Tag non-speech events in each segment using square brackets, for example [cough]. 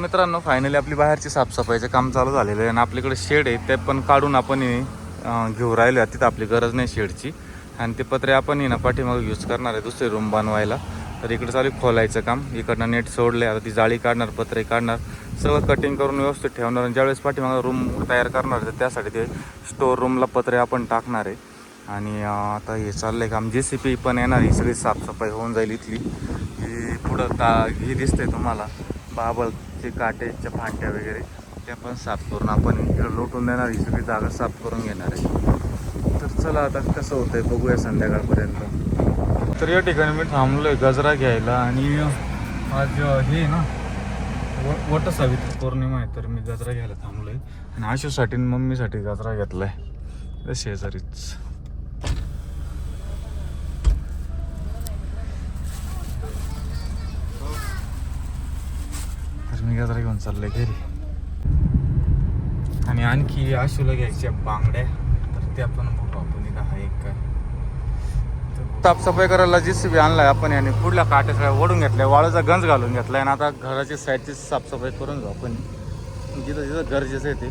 मित्रांनो फायनली आपली बाहेरची साफसफाईचं काम चालू झालेलं आहे आणि आपल्याकडे शेड आहे ते पण काढून आपण घेऊ राहिलो तिथं आपली गरज नाही शेडची. आणि ते पत्रे आपण ना पाठीमागे यूज करणार आहे दुसरी रूम बनवायला. तर इकडे चालू खोलायचं काम. इकडनं नेट सोडले आता ती जाळी काढणार पत्रे काढणार. सगळं कटिंग करून व्यवस्थित ठेवणार आणि ज्यावेळेस पाठीमागं रूम तयार करणार तर त्यासाठी ते स्टोर रूमला पत्रे आपण टाकणार आहे. आणि आता हे चाललंय काम. जे सी पी पण येणार ही सगळी साफसफाई होऊन जाईल इथली. ही पुढं ता ही दिसते तुम्हाला. बाबलचे काटेच्या फांट्या वगैरे त्या पण साफ करून आपण इकडं लोटून देणार ही सगळी जागा साफ करून घेणार आहे. तर चला आता कसं होतं आहे बघूया संध्याकाळपर्यंत. तर या ठिकाणी मी थांबलोय गजरा घ्यायला आणि आज हे ना व वट सावित्री पौर्णिमा आहे तर मी गजरा घ्यायला थांबलोय. आणि आशूसाठी आणि मम्मीसाठी गजरा घेतलाय. आहे शेजारीच तर मी गजरा घेऊन चाललंय घरी. आणि आणखी आशूला घ्यायच्या बांगड्या. तर त्या पण बघू आपण. इथं आहे. काय साफसफाई करायला जी सी बी आणलाय आपण आणि पुढल्या काट्या सगळ्या ओढून घेतल्या. वाळूचा गंज घालून घेतलाय. आणि आता घराची साईडची साफसफाई करून जाऊ आपण. जिथं जिथं गरजेचं आहे ते.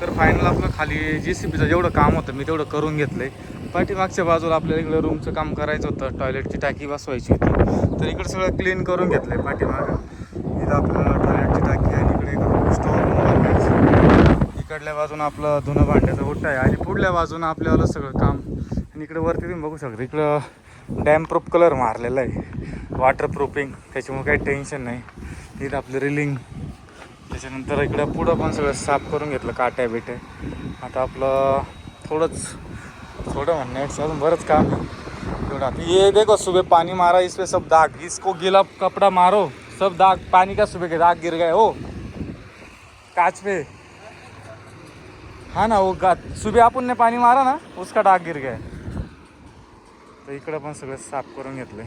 तर फायनल आपलं खाली जी सी बीचं जेवढं काम होतं मी तेवढं करून घेतलंय. पाठीमागच्या बाजूला आपल्याला इकडं रूमचं काम करायचं होतं. टॉयलेटची टाकी बसवायची होती. तर इकडं सगळं क्लीन करून घेतलंय पाठीमागं. इथं आपल्याला टॉयलेटची टाकी आहे आणि इकडे स्टोर इकडल्या बाजूनं आपलं धुणं भांड्याचं ओटा आहे आणि पुढल्या बाजूनं आपल्याला सगळं काम. आणि इकडे वरती तुम्ही बघू शकता इकडं डॅम प्रूफ कलर मारलेला आहे. वॉटर प्रूफिंग त्याच्यामुळे काही टेन्शन नाही. इथं आपलं रिलिंग त्याच्यानंतर इकडं पुढं पण सगळं साफ करून घेतलं काट्या बिट्या आता आपलं थोडंच छोटा म्हणणं आहे अजून बरंच काम थोड़ा ये देखो सुबह पानी मारा इस पे सब दाग इसको गीला कपड़ा मारो सब दाग पानी का सुबह के दाग गिर गए हो। काच पे। हाँ ना वो गा सुबह आपण ने पाणी मारा ना उसका डाग गिर गया। तर इकडं पण सगळं साफ करून घेतले।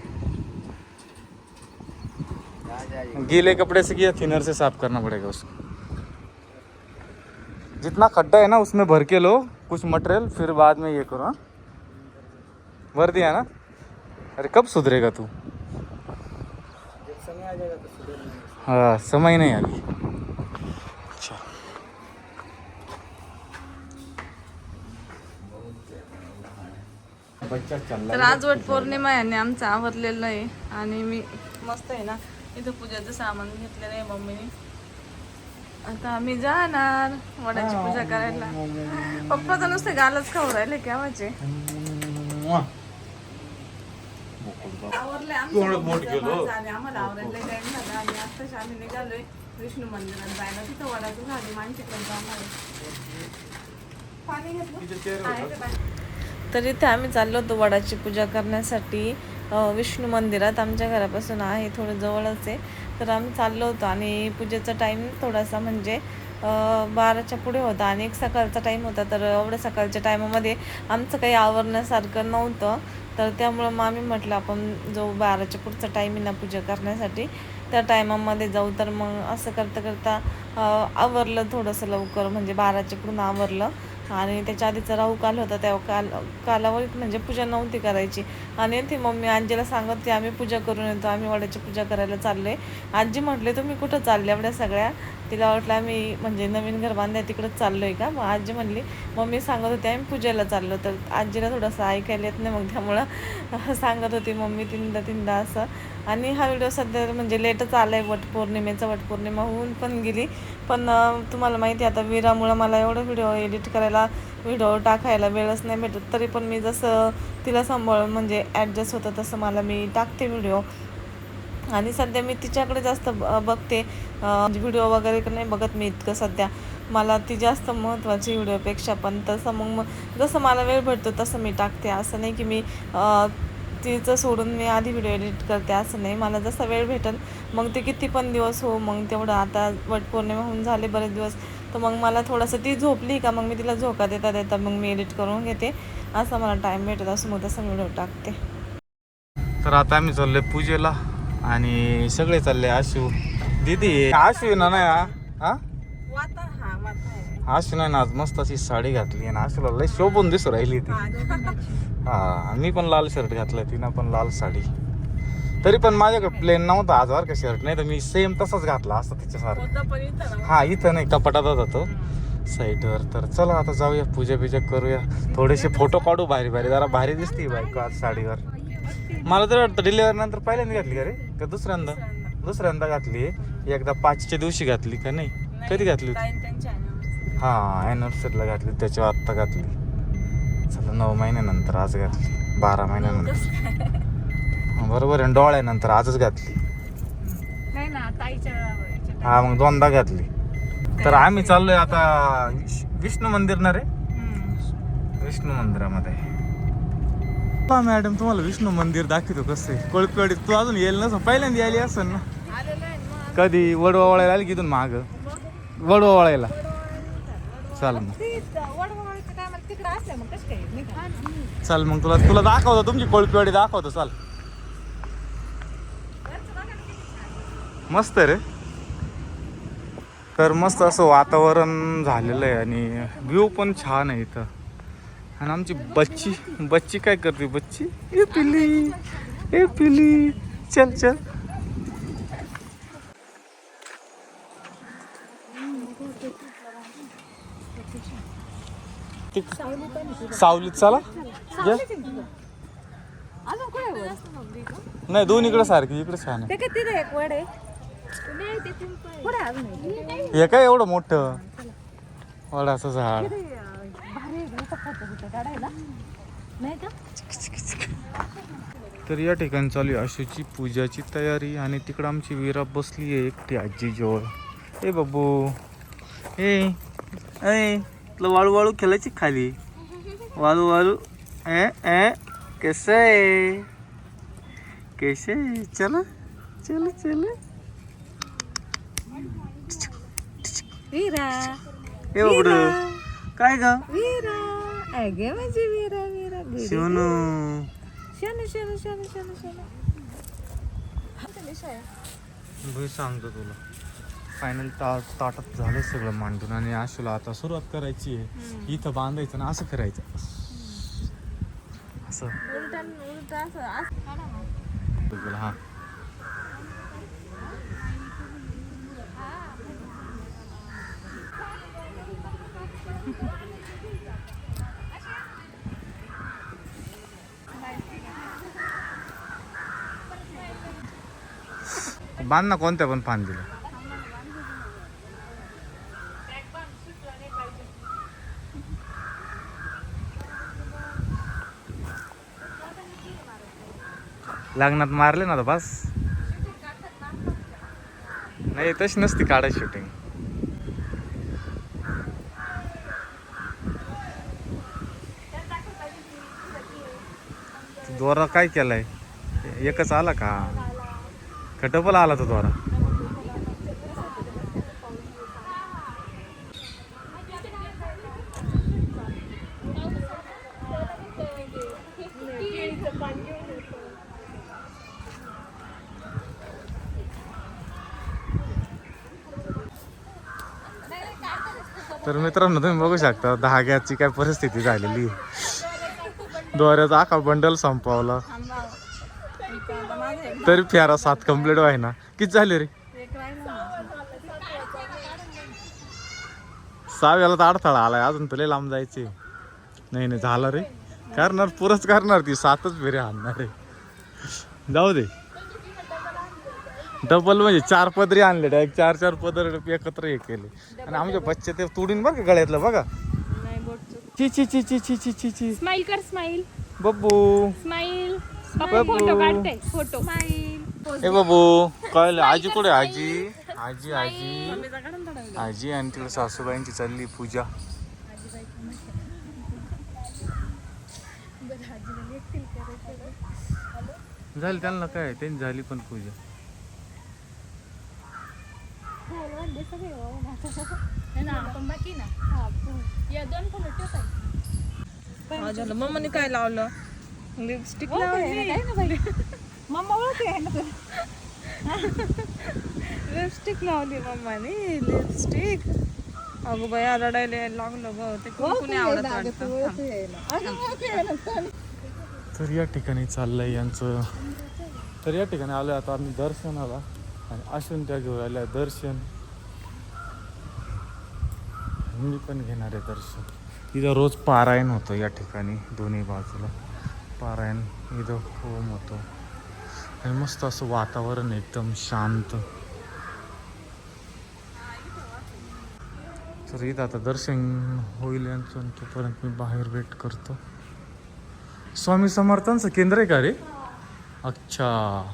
गीले कपड़े से किया थिनर से साफ करना पड़ेगा उसको। जितना खड्डा है ना उसमें भर के लो। कुछ मटेरियल फिर बाद में ये करो हाँ। भर दिया ना? अरे कब सुधरेगा तू? हाँ। समय नहीं अभी अच्छा। बच्चा चल तर आज वट पौर्णिमा आहे आणि आमचं आवरलेलं आहे. आणि मी मस्त आहे ना. इथं पूजाचं सामान घेतलेलं आहे मम्मीने. आता आम्ही जाणार वडाची पूजा करायला. पप्पा तर नुसते गालच खाऊ राहिले केव्हाचे आवरले एवढं मोठ गेलो. आम्हाला आवरायला टाइम झाला. आणि आत्ताच आम्ही निघालोय विष्णू मंदिरात जायला. तिथं वडाचं झाली मानसिकला बाई? तर इथे आम्ही चाललो होतो वडाची पूजा करण्यासाठी. विष्णू मंदिरात. आमच्या घरापासून आहे थोडं जवळच आहे. तर आम्ही चाललो होतो आणि पूजेचा टाईम थोडासा म्हणजे बाराच्या पुढे होता आणि एक सकाळचा टाईम होता. तर एवढ्या सकाळच्या टायमामध्ये आमचं काही आवरण्यासारखं नव्हतं. तर त्यामुळं मग आम्ही म्हटलं आपण जो बाराच्या पुढचा टाईम आहे ना पूजा करण्यासाठी त्या टायमामध्ये जाऊ. तर मग असं करता करता आवरलं थोडंसं लवकर. म्हणजे बाराच्या पुढून आवरलं. आणि त्याच्या आधीचा राहू काल होता त्या काल कालावधीत म्हणजे पूजा नव्हती करायची. आणि ती मम्मी आजीला सांगत की आम्ही पूजा करून येतो आम्ही वडाची पूजा करायला चाललोय. आजी म्हटले तुम्ही कुठं चालले एवढ्या सगळ्या? तिला वाटलं आम्ही म्हणजे नवीन घर बांधाय तिकडंच चाललोय का? मग आजी म्हणली मम्मी सांगत होती आम्ही पूजेला चाललो. तर आजीला थोडंसं ऐकायला येत नाही मग त्यामुळं [laughs] सांगत होती मम्मी तीनदा तीनदा असं. आणि हा व्हिडिओ सध्या म्हणजे लेटच आलाय वटपौर्णिमेचा वटपौर्णिमा होऊन पण गेली. पण तुम्हाला माहिती आहे आता विरामुळं मला एवढं व्हिडिओ एडिट करायला व्हिडिओ टाकायला वेळच नाही भेटत. तरी पण मी जसं तिला सांभाळून म्हणजे ॲडजस्ट होतं तसं मला मी टाकते व्हिडिओ. आणि सध्या मी तिच्याकडे जास्त ब- बघते. व्हिडिओ म्हणजे वगैरे नाही बघत मी इतकं सध्या. मला ती जास्त महत्त्वाची व्हिडिओपेक्षा पण तसं मग मग जसं मला वेळ भेटतो तसं मी टाकते. असं नाही की मी तिचं सोडून मी आधी व्हिडिओ एडिट करते. असं नाही. मला जसा वेळ भेटेल मग ते किती पण दिवस हो मग तेवढं आता वटपौर्णिमा होऊन झाले बरेच दिवस तर मग मला थोडंसं ती झोपली का मग मी तिला झोका देता देता मग मी एडिट करून घेते. असं मला टाईम भेटत असं मग तसं व्हिडिओ टाकते. तर आता आम्ही चाललोय पूजेला. आणि सगळे चालले आशू. दीदी आशू ना नाही हा? हा? आशू नाही ना आज मस्त अशी साडी घातली आणि आशूला लय शोभून दिसू राहिली ती. हा मी पण लाल शर्ट घातलाय तिनं पण लाल साडी. तरी पण माझ्याकडे प्लेन नव्हता आज का शर्ट नाही तर मी सेम तसाच घातला असता तिच्यासारखा. हा इथं नाही कपाटात होता साईडवर तर चला आता जाऊया पूजा बिजा करूया. थोडेसे फोटो काढू भारी भारी जरा भारी दिसते बायको आज साडीवर. मला तर वाटतं डिलिव्हरी नंतर पहिल्यांदा घातली का रे? का दुसऱ्यांदा? दुसऱ्यांदा. घातली? एकदा पाचच्या दिवशी घातली का नाही? कधी घातली त्यांच्या. हा अॅनिव्हर्सरीला घातली त्याच्यावर आत्ता घातली. चला नऊ महिन्यानंतर आज घातली. बारा महिन्यानंतर. बरोबर आहे. डोळ्यानंतर आजच घातली. हा मग दोनदा घातली. तर आम्ही चाललोय आता विष्णू मंदिर ना रे. विष्णू मंदिरामध्ये. हा मॅडम तुम्हाला विष्णू मंदिर दाखवतो कसं आहे. कोळपेवाडी तू अजून येईल नसं पहिल्यांदा यायली असेल ना. कधी वडवा वळायला आली की इथून माग? वडवा वळायला. चाल मग. चल मग चाल मग तुला तुला दाखवतो तुमची कोळपेवाडी दाखवतो चाल. मस्त रे. तर मस्त असं वातावरण झालेलं आहे आणि व्ह्यू पण छान आहे इथं. आणि आमची बच्ची बच्ची काय करते बच्ची? ए पिली ए पिली चल चल. सावलीत चला. नाही दोन इकडे सारखी इकडे छान आहे. हे काय एवढं मोठं? वडाचं झाड. तर या ठिकाणी चालू आहे आशूची पूजाची तयारी आणि तिकडं आमची वीरा बसली आहे एकटी आजी जवळ ए बाबू. ए ए तुला वाळू वाळू खेळायची खाली? वाळू वाळू ए ए कसं आहे? कैसे? चला चला चला. वीरा. ए बाबड काय ग? वीरा. अगे माझी वीरा वीरा वीरा. शिवनू. शनू शनू शनू शनू शनू सांगतो तुला. फायनल ता ताटात झालं सगळं मांडून आणि आशूला आता सुरुवात करायची आहे. इथं बांधायचं ना असं करायचं. असं. उलटा असं असं. ना. हा. बांध ना कोणत्या पण फांदीला लग्नात मारले ना तर बस. नाही तशी नसती काढायची शूटिंग दोरा काय केलाय? एकच आला का? खटपल आला तो दोरा. तर मित्रांनो तुम्ही बघू शकता धाग्याची काय परिस्थिती झालेली दोऱ्याचा आखा बंडल संपवला. तरी फेरा सात कंप्लीट व्हाय ना. किती झाले रे? सहाव्याला तर अडथळा आलाय. अजून तुला लांब जायचे नाही नाही झालं रे. करणार पुरच करणार ती. सातच फेरे आणणार रे जाऊ दे. डबल म्हणजे चार पदरी आणले. डायरेक्ट चार चार पदर एकत्र हे केले. आणि आमचे बच्चे ते तुडीन बघ गळ्यातलं बघा. ची ची ची ची ची ची ची ची. स्माइल कर smile Babbu. Smile Babu. Photo काढते फोटो ए बाबू कळलं आजी कुठे आजी? आजी आजी. आजी आणि तिकडे सासूबाईंची चालली पूजा. झाली त्यांना काय त्यांची झाली पण पूजा. आपण बाकी ना या दोन फोटो ठेवताय हा, झालं मम्माने काय लावलं लिपस्टिक लावली मम्मा ओळखी आहे ना लिपस्टिक लावली मम्माने लिपस्टिक. अगं बाई रडायला लागलं ग. ते कुणी आवडत तर या ठिकाणी चाललंय यांचं. तर या ठिकाणी आलो आता आम्ही दर्शनाला. आणि असून त्या घेऊन दर्शन. मी पण घेणार आहे दर्शन. इथं रोज पारायण होतं या ठिकाणी दोन्ही बाजूला. पारायण इथं होम होतं. आणि मस्त असं वातावरण एकदम शांत. तर इथं आता दर्शन होईल यांचं तोपर्यंत मी बाहेर वेट करतो. स्वामी समर्थांचं केंद्र आहे का रे? अच्छा.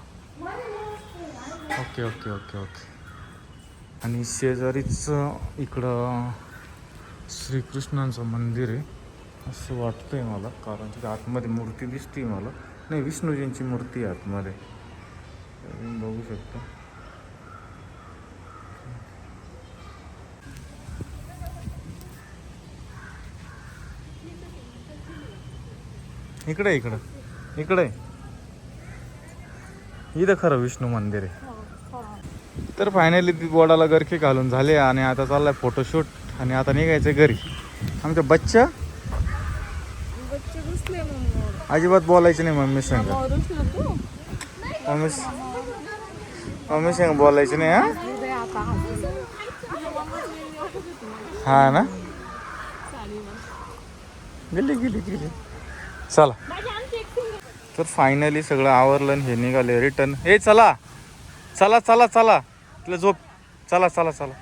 Okay okay okay okay. आणि शेजारीच इकडं श्रीकृष्णांचं मंदिर आहे. असं वाटतंय मला कारण तिथे आतमध्ये मूर्ती दिसते मला. नाही विष्णूजींची मूर्ती आहे आतमध्ये. बघू शकतो. इकडे इकडं इकडे. इथं खरं विष्णू मंदिर आहे. तर फायनली बोर्डाला गरके घालून झाले आणि आता चाललाय फोटोशूट आणि आता निघायचं घरी. आमच्या बच्चा? अजिबात बोलायचं नाही मम्मी संग. तू मम्मी मम्मी संग बोलायचं नाही हा? हा ना? गेली गेली गेली. चला. तर फायनली सगळं आवरलं हे निघाले. रिटर्न हे चला. चला चला चला. तिला झोप. चला चला चला.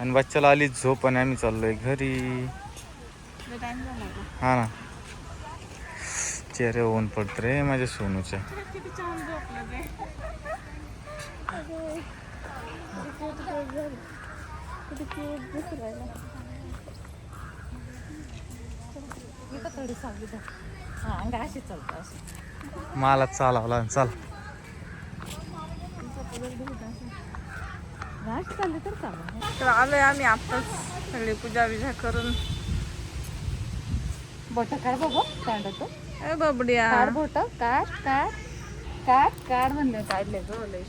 आणि बच्चाला आली झोप आणि आम्ही चाललोय घरी. हा ना. चेहरे ऊन पडत रे माझ्या सोनूच्या किती छान झोपलं तर चालू तर आलोय आम्ही आत्ताच. सगळी पूजा विजा करून. बोट काढ बाबा काढ तो ए बबड्या. काढ बोट काढ काढ काढ काढ म्हणले काढले गो लय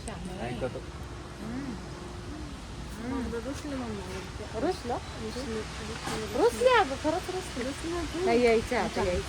रुसलो रुसले? अगं खरंच रुसले. यायचं आता यायचं.